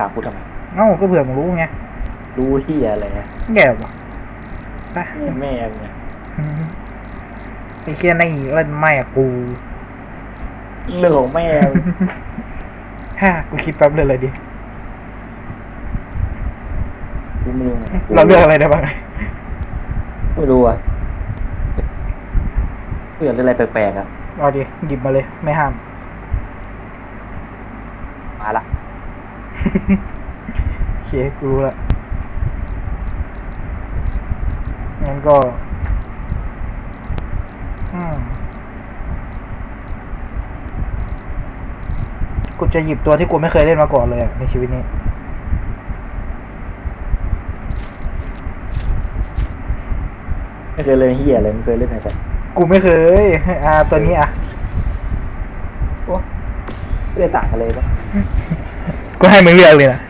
ถามกูทำไมเอ้าก็เผื่อมึงรู้ไงรู้ที่อะไรอะแก่วะไปแม่มึงอะไอ้เคียนี่เล่นไม่อะกูเรื่องของแม่มึงฮ่ากูคิดแป๊บเลยเลยดิกูไม่รู้ไงเราเลือกอะไรได้บ้างไม่รู้อะกูอยากเล่นอะไรแปลกๆอะเอาดิหยิบมาเลย ไม่ห้าม มาละ โอเคกูรู้ละงั้นก็ อืมกูจะหยิบตัวที่กูไม่เคยเล่นมาก่อนเลยอะในชีวิตนี้ ไม่เคยเล่นเฮียอะไรไม่เคยเล่นอะไรสักกูไม่เคย อ่า ตัวนี้อะโอ้ไม่ได้ต่างกันเลยปะ กูให้มึงเลือกเลยนะ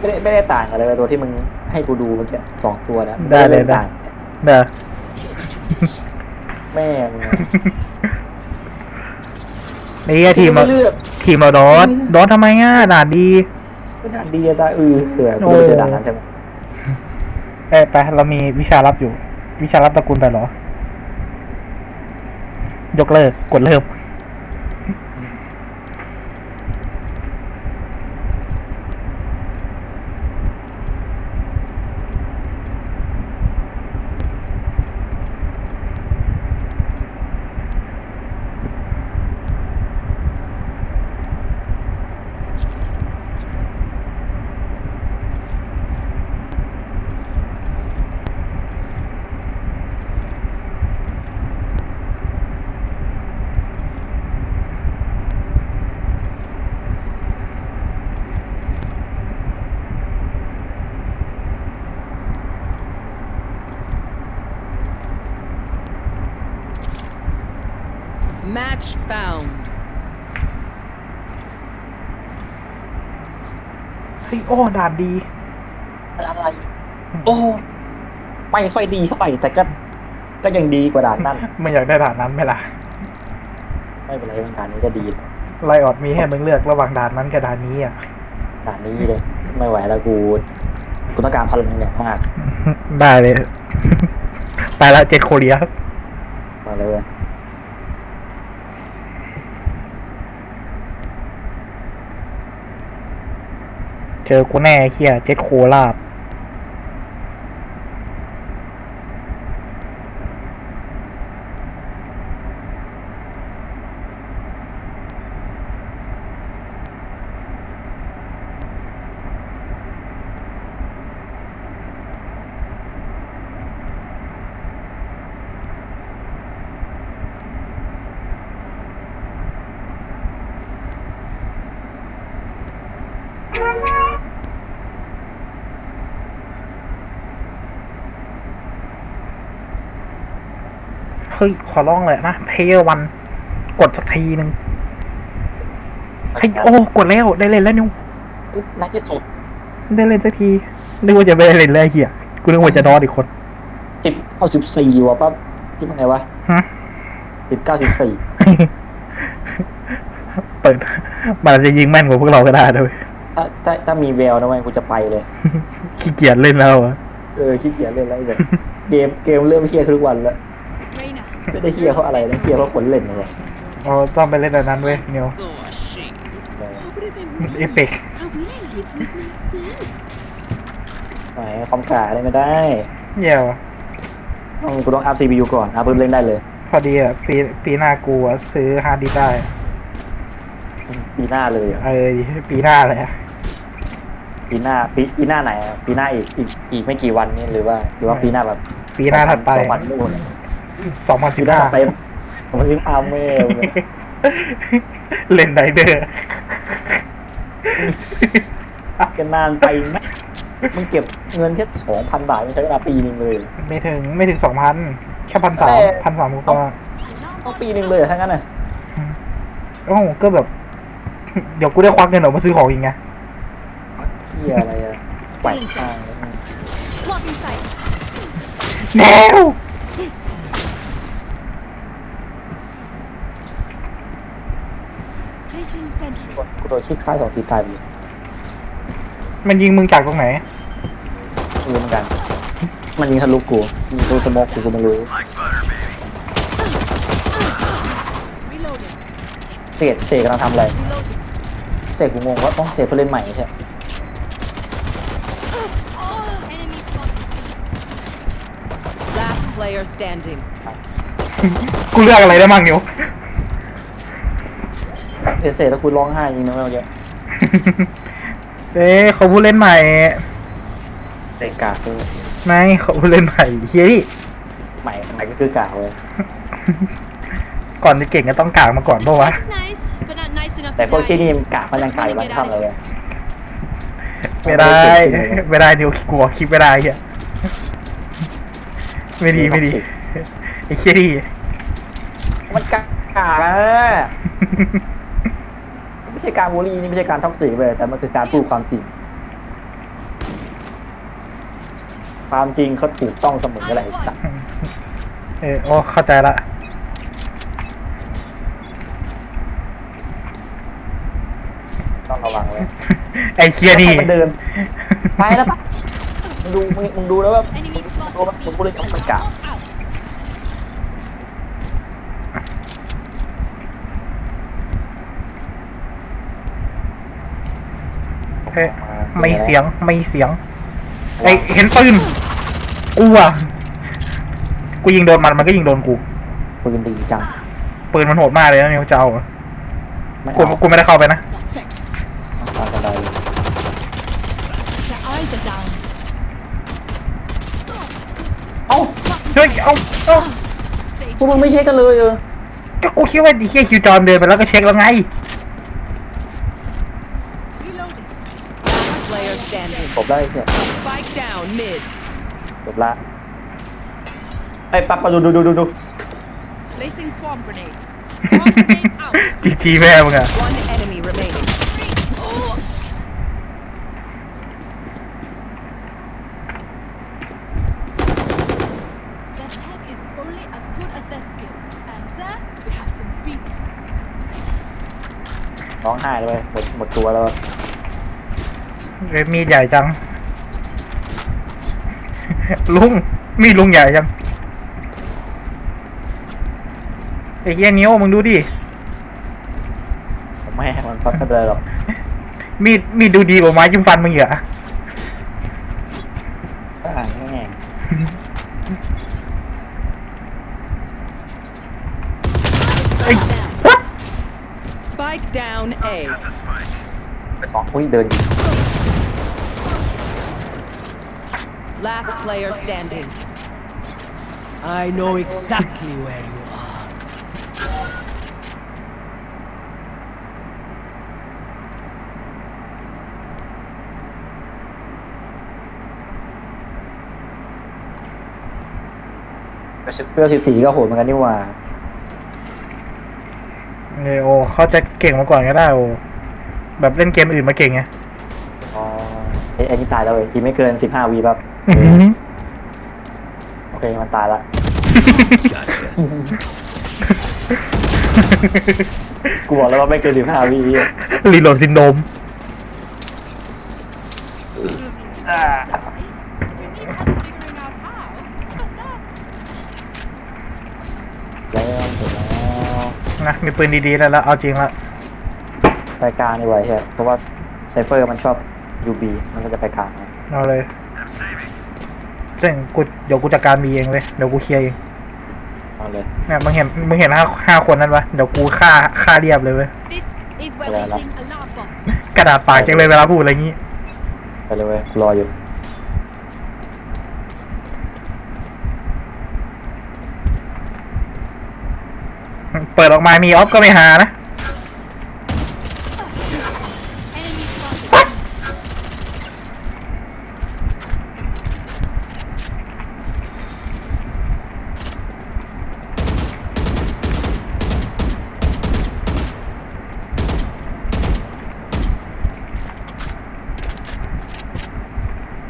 ไม่ได้ไม่ได้ต่างกันเลยกับตัวที่มึงให้กูดูเมื่อกี้สองตัวนะได้เลย ม่ต่างเด้อแม่มึงอะไอ้เหี้ยทีมเราไเลือกทีมเราดอสดอสทำไมง่ะด่าดีก็ด่านดีอะตาเออเออโอ้กูไม่เจอด่านนั้นใช่ไหมเอ้ยไปเรามีวิชาลับอยู่ วิชาลับตระกูลไปเหรอ ยกเลิกกดเลิก Match found. เฮ้ยโอ้ด่านดีอะไร โอ้ไม่ค่อยดีเท่าไหร่แต่ก็ ก็ยังดีกว่าด่านนั่น ไม่อยากได้ด่านนั้นไหมล่ะ ไม่เป็นไรบางด่านนี้ก็ดีไลออดมีให้มึงเลือกระหว่างด่านนั้นกับด่านนี้อะ ด่านนี้เลย ไม่ไหวแล้วกูกูต้องการพลังอย่างมากได้เลย ไปละเจ็ดโคเรียมาเลยเจอกูแน่เฮียเจ็ดโคลาบ เฮ้ยขอร้องเลยนะเพย์วันกดสักทีหนึ่งเฮ้ยโอ้กดแล้วได้เล่นแล้วนิวน่าจะสุด ได้เล่นสักทีนึกว่าจะไม่ได้เล่นแล้วไอ้เฮียกูนึกว่าจะดอดอีกคนสิบเข้าสิบสี่ว่ะปั๊บคิดว่าไงวะฮะสิบเก้าสิบสี่เปิดมันอาจจะยิงแม่นกว่าพวกเราก็ได้ด้วยถ้าถ้าถ้ามีแววนะเว้ยกูจะไปเลย ขี้เกียจเล่นแล้วอะเออขี้เกียจเล่นแล้วไอ้แบบเกมเกมเริ่มเฮี้ยทุกวันแล้ว Reina. ไม่ได้เฮี้ยเพราะอะไรนะเฮี้ยเพราะคนเล่นนะเลยเราต้องไปเล่นอันนั้นเว้ยนิว So ashamed. Pobre de เอ mí. เปก How will I live with myself? ไหนคอมกาอะไรไม่ได้เยี่ยวะต้องกูต้องอัพซีพียูก่อนอัพเพิ่มเล่นได้เลย พอดีอะปีปีหน้ากูอะซื้อฮาร์ดดิสก์ได้ ปีหน้าเลยอะเออปีหน้าเลยอะปีหน้าปีปีหน้าไหนอะปีหน้าอีกอีกอีกไม่กี่วันนี้หรือว่า หรือว่าปีหน้าแบบ ปีหน้าถัดไปสองวันนู่น สองพันสิปีบหน้าห้าถัดไปผมซื้ออาร์เมลเนี่ยเล่นไดเดอร์กันนานไปไหมมึงเก็บเงินแค่สองพันบาทไม่ใช้เวลาปีหนึงเลย ไม่ถึงไม่ถึงสองพันแค่พันสามแต่พันสามก็ต้องปีหนึงเลยเหรอทั้างนั้นน่ะโอ้าก็แบบ เดี๋ยวกูได้ควักเงินออกมาซื้อของอีกไงเฮียอะไรอะแปลกมากเลย Clock inside. แนว Placing sentry. กูโดนชิดซ้ายสองทีตายไปเลยมันยิงมึงจากตรงไหนรู้เหมือนกัน มันยิงทะลุกูยิงตัวสโมกกูก็ไม่รู้ Reloading. เสกเสกกำลังทำอะไร Reloading. เสกกูงงว่าต้องเสกเพื่อเล่นใหม่ใช่ไหม Enemy spotted. Last player standing. กูเลือกอะไรได้มั่งนิว เอเสกแล้วกูร้องไห้จริงนะเมื่อกี้เอ้ยเขาพูดเล่นใหม่เสกกากเลยไม่เขาพูดเล่นใหม่เฮ้ยใหม่ใหม่ก็คือกากเลยก่อนจะเก่งก็ต้องกากมาก่อนปะวะ This is nice, but not nice enough แต่ to พวกที่ die. นี่มันกากมันยังกากอยู่บ้านข้ามเลยอะไม่ได้ไม่ได้นิวกลัวคลิปไม่ได้เฮียไม่ดีไม่ดีไอ้เชี่ยดีมันกากอะ ไม่ใช่การบูลลี่นี่ไม่ใช่การท็อกซิกเลยแต่มันคือการพูดความจริง ความจริงเขาถูกต้องเสมออะไรสักเออโอ้เข้าใจละต้องระวังเลยไอ้เชี่ยนี่มันเดินไปแล้วปะมึงดูมึงมึงดูแล้วแบบ Enemy ดูว่า spotted. มึงพูดเลยต้องมันกาก Out. เอ้ย ไม่เสียงไม่เสียงไอ้ยเห็นปืนกูอะกูยิงโดนมันมันก็ยิงโดนกูปืนดีจังปืนมันโหดมากเลยนะนิวจะเอาเหรอไม่กูเอากูไม่ได้เข้าไปนะ Perfect. ตามกันได้ Their eyes are down. เอ้าเฮ้ยเอาเอา Sage. พวกมึงไม่เช็คกันเลยเออก็กูคิดว่าไอ้เฮียคิวจอนเดินไปแล้วก็เช็คแล้วไง ได้เนี่ย Spike down mid. จบละไอ้ปั๊บมาดูดูดูดูดู Placing swarm grenade. Swarm grenade out. จีจีแม่มึงอะ One enemy remaining. Oh. Their tech is only as good as their skill. And there we have some beat. ร้องไห้เลยหมดหมดตัวแล้ว เอ้ยมีดใหญ่จัง ลุง มีดลุงใหญ่จังไอ้เฮียนิ้วมึงดูดิ ผมไม่ให้มันปั๊บไม่เป็นไรหรอกมีดมีดดูดีกว่าไม้จิ้มฟันมึงเหรออ่าแง่ไอ้ what Spike down A. ไปสองอุ้ยเดินยิง Last player standing. I know exactly where you are. เปรี้ยวสิบสี่ก็โหดเหมือนกันนี่หว่าเออโอเขาจะเก่งมาก่อนก็ได้โอแบบเล่นเกมอื่นมาเก่งไงอ๋อไอ้ไอ้นี่ตายแล้วเว้ยอีกไม่เกินสิบห้าวีแบบ อื้อหือโอเคมันตายละ กูบอกแล้วว่าไม่เกินสิบห้าวีรีโหลดซินโดม If you need help figuring out how, just ask. แล้วเสร็จแล้วนะมีปืนดีๆแล้วแล้วเอาจริงละรายการนี่ไว้ใช่เพราะว่าไซเฟอร์มันชอบยูบีมันก็จะไปกลางเอาเลย เจ๋งกูเดี๋ยวกูจัดการมีเองเลยเดี๋ยวกูเคลียร์เองเอาเลยเนี่ยมึงเห็นมึงเห็นห้าห้าคนนั้นปะเดี๋ยวกูฆ่าฆ่าเรียบเลยเว้ย This is where Yeah, we like- sing alarm bomb. กระดาษปากจังเลยเวลาพูดอะไรงี้ ไปเลยเว้ยรออยู่เปิดออกมามีออฟก็ไม่หานะ Enemy spotted.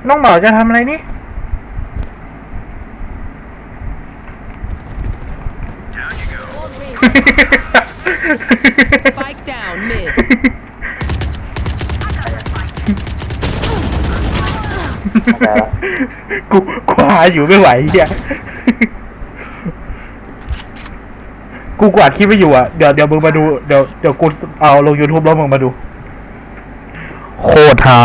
น้องหมอจะทำอะไรนี่ All raised. Spike down mid. เข้าใจละกูกูหาอยู่ไม่ไหวเฮียกูกวาดคลิปไม่อยู่อะ เดี๋ยวเดี๋ยวมึงมาดู เดี๋ยวเดี๋ยวกูเอาลง YouTube แล้วมึงมาดู โคตรฮา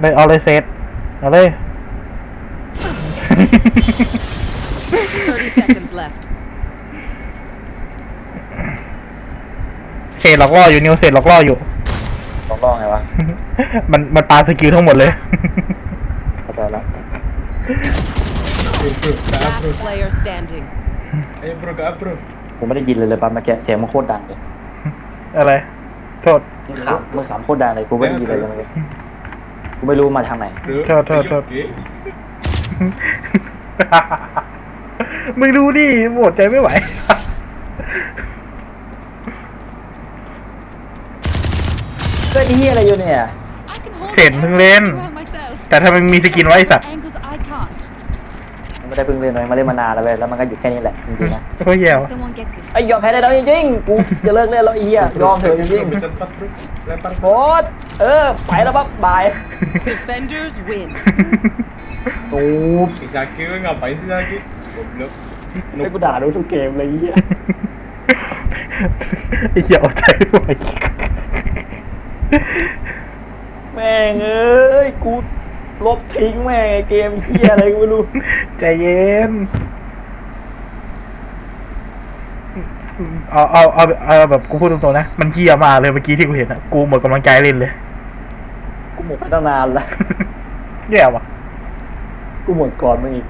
เลยเอาเลยเซตเอาเลย 30 seconds left. เศษหลอกล่ออยู่นิวเศษหลอกล่ออยู่ลองลองไงวะมันมันปาสกิลทั้งหมดเลย เข้าใจละ Last player standing. Ayo bro, gak bro. ผมไม่ได้ยินเลยเลยปั๊มเมื่อกี้เสียงมันโคตรดังเลยอะไร โทษมึงขำมึงขำโคตรดังเลยกูไม่ได้ยินเลยเลยเมื่อกี้ กูไม่รู้มาทางไหน Bro, Tuh, tuh, are you tuh. okay? มึงดูดิหมดใจไม่ไหว ก็ไอ้เฮียอะไรอยู่เนี่ย I can hold เสร็จมึงเล่น everything well myself. แต่ถ้ามันมีสกินไว้ไอ้สัตว์ Angles I can't. มัน ไม่ได้เพิ่งเล่นเลยมาเล่นมานานแล้วเว้ยแล้วมันก็หยุดแค่นี้แหละจริงๆนะโอ้ยแย่ว Someone get this. ไอ้ยยอมแพ้ได้แล้วจริงๆกูจะเลิกเล่นแล้วไอ้เหี้ยยอมเถอะจริง Bro, cepat bro. Lempar ๆโคตรเออไปแล้วปั๊บบาย Defenders win. ตูบ Si Zaki gue ngapain sih Zaki? Goblok. ให้กูด่าดูทุกเกมเลยไอ้เหี้ยไอ้เหี้ยเอาใจไม่ไหวแม่งเอ้ยกู ลบทิ้งแม่งไอ้เกมเหี้ยอะไรกูไม่รู้ ใจเย็น เอาเอาเอาเอาแบบกูพูดตรงๆนะ มันเหี้ยมากเลยเมื่อกี้ที่กูเห็นอะกูหมดกำลังใจเล่นเลย กูหมดไปตั้งนานละแย่ว่ะกูหมดก่อนมึงอีก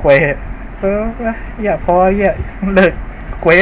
ควยเอออย่าพออย่าเลิกควย